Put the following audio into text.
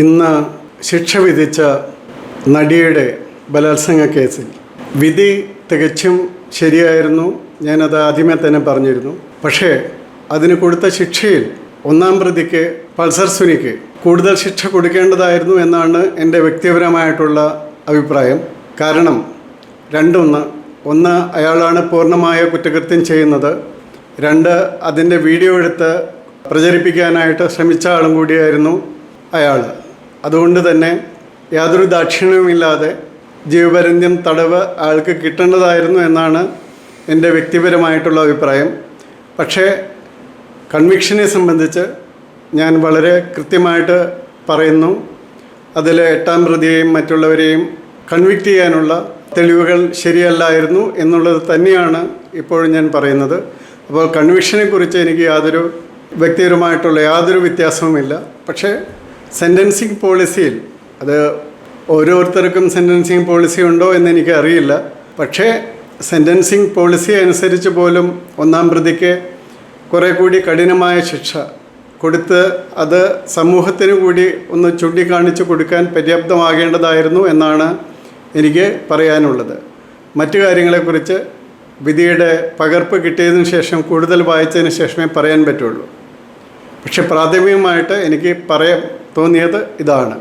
ഇന്ന് ശിക്ഷ വിധിച്ച നടിയുടെ ബലാത്സംഗ കേസിൽ. വിധി തികച്ചും ശരിയായിരുന്നു. ഞാനത് ആദ്യമേ തന്നെ പറഞ്ഞിരുന്നു. പക്ഷേ അതിന് കൊടുത്ത ശിക്ഷയിൽ ഒന്നാം പ്രതിക്ക് പൾസർ സുനിക്ക് കൂടുതൽ ശിക്ഷ കൊടുക്കേണ്ടതായിരുന്നു എന്നാണ് എന്റെ വ്യക്തിപരമായിട്ടുള്ള അഭിപ്രായം. കാരണം രണ്ടൊന്ന് ഒന്ന് അയാളാണ് പൂർണമായ കുറ്റകൃത്യം ചെയ്യുന്നത്. രണ്ട് അതിന്റെ വീഡിയോ എടുത്ത് പ്രചരിപ്പിക്കാനായിട്ട് ശ്രമിച്ച ആളും കൂടിയായിരുന്നു അയാൾ അതുകൊണ്ട് തന്നെ യാതൊരു ദാക്ഷിണ്യവുമില്ലാതെ ജീവപര്യന്തം തടവ് അയാൾക്ക് കിട്ടേണ്ടതായിരുന്നു എന്നാണ് എന്റെ വ്യക്തിപരമായിട്ടുള്ള അഭിപ്രായം. പക്ഷേ കൺവിക്ഷനെ സംബന്ധിച്ച് ഞാൻ വളരെ കൃത്യമായിട്ട് പറയുന്നു. അതിൽ എട്ടാം പ്രതിയെയും മറ്റുള്ളവരെയും കൺവിക്റ്റ് ചെയ്യാനുള്ള തെളിവുകൾ ശരിയല്ലായിരുന്നു എന്നുള്ളത് തന്നെയാണ് ഇപ്പോഴും ഞാൻ പറയുന്നത്. അപ്പോൾ കൺവിക്ഷനെ കുറിച്ച് എനിക്ക് യാതൊരു വ്യക്തിപരമായിട്ടുള്ള യാതൊരു വ്യത്യാസവുമില്ല. പക്ഷേ സെന്റൻസിങ് പോളിസിയിൽ അത് ഓരോരുത്തർക്കും സെന്റൻസിങ് പോളിസി ഉണ്ടോ എന്ന് എനിക്ക് അറിയില്ല പക്ഷേ സെന്റൻസിങ് പോളിസി അനുസരിച്ച് പോലും ഒന്നാം പ്രതിക്ക് കുറേ കൂടി കഠിനമായ ശിക്ഷ കൊടുത്ത് അത് സമൂഹത്തിന് കൂടി ഒന്ന് ചൂണ്ടിക്കാണിച്ച് കൊടുക്കാൻ പര്യാപ്തമാകേണ്ടതായിരുന്നു എന്നാണ് എനിക്ക് പറയാനുള്ളത്. മറ്റു കാര്യങ്ങളെക്കുറിച്ച് വിധിയുടെ പകർപ്പ് കിട്ടിയതിന് ശേഷം കൂടുതൽ വായിച്ചതിന് ശേഷമേ പറയാൻ പറ്റുള്ളൂ. പക്ഷെ പ്രാഥമികമായിട്ട് എനിക്ക് പറയാൻ തോന്നിയത് ഇതാണ്.